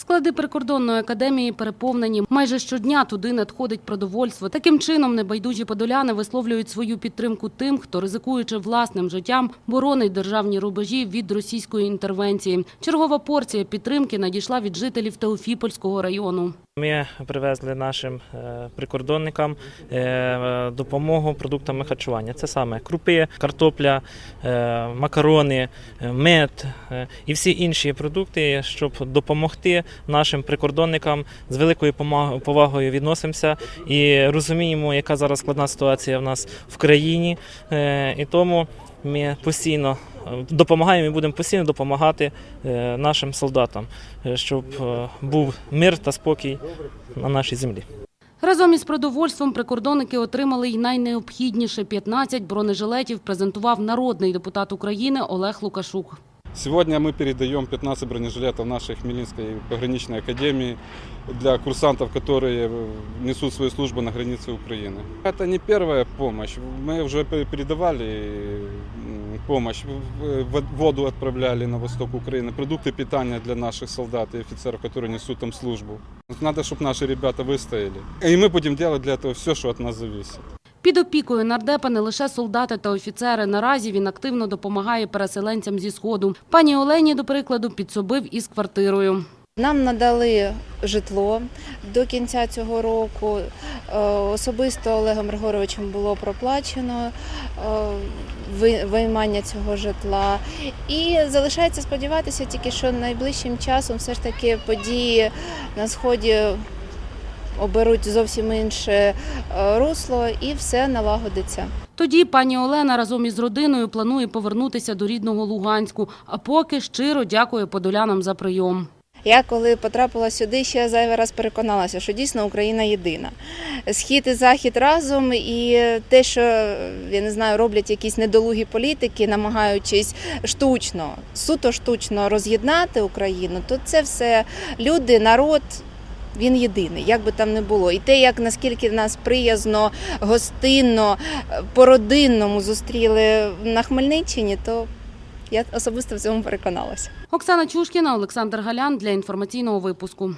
Склади прикордонної академії переповнені. Майже щодня туди надходить продовольство. Таким чином небайдужі подоляни висловлюють свою підтримку тим, хто ризикуючи власним життям, боронить державні рубежі від російської інтервенції. Чергова порція підтримки надійшла від жителів Теофіпольського району. Ми привезли нашим е, прикордонникам е, допомогу продуктами харчування. Це саме крупи, картопля, е, макарони, мед і всі інші продукти, щоб допомогти нашим прикордонникам з великою повагою відносимося і розуміємо, яка зараз складна ситуація в нас в країні. І тому ми постійно допомагаємо і будемо постійно допомагати е, нашим солдатам, е, щоб е, був мир та спокій на нашій землі. Разом із продовольством прикордонники отримали й найнеобхідніше – 15 бронежилетів презентував народний депутат України Олег Лукашук. Сегодня мы передаем 15 бронежилетов нашей Хмельницкой пограничной академии для курсантов, которые несут свою службу на границе Украины. Это не первая помощь. Мы уже пе- передавали м, помощь. В- в- Воду отправляли на восток Украины, продукты питания для наших солдат и офицеров, которые несут там службу. Надо, чтобы наши ребята выстояли. И мы будем делать для этого все, что от нас зависит. Під опікою нардепа не лише солдати та офіцери. Наразі він активно допомагає переселенцям зі Сходу. Пані Олені, до прикладу, підсобив із квартирою. Нам надали житло до кінця цього року. Е, Особисто Олегом Григоровичем було проплачено е, виймання цього житла. І залишається сподіватися тільки, що найближчим часом все ж таки події на сході оберуть зовсім інше е, русло і все налагодиться. Тоді пані Олена разом із родиною планує повернутися до рідного Луганську. А поки щиро дякує подолянам за прийом. Я коли потрапила сюди, ще зайвий раз переконалася, що дійсно Україна єдина. Схід і захід разом, і те, що я не знаю, роблять якісь недолугі політики, намагаючись штучно, суто штучно роз'єднати Україну, то це все люди, народ. Він єдиний, як би там не було. І те, як наскільки нас приязно, гостинно, по-родинному зустріли на Хмельниччині, то я особисто в цьому переконалася. Оксана Чушкіна, Олександр Галян для інформаційного випуску.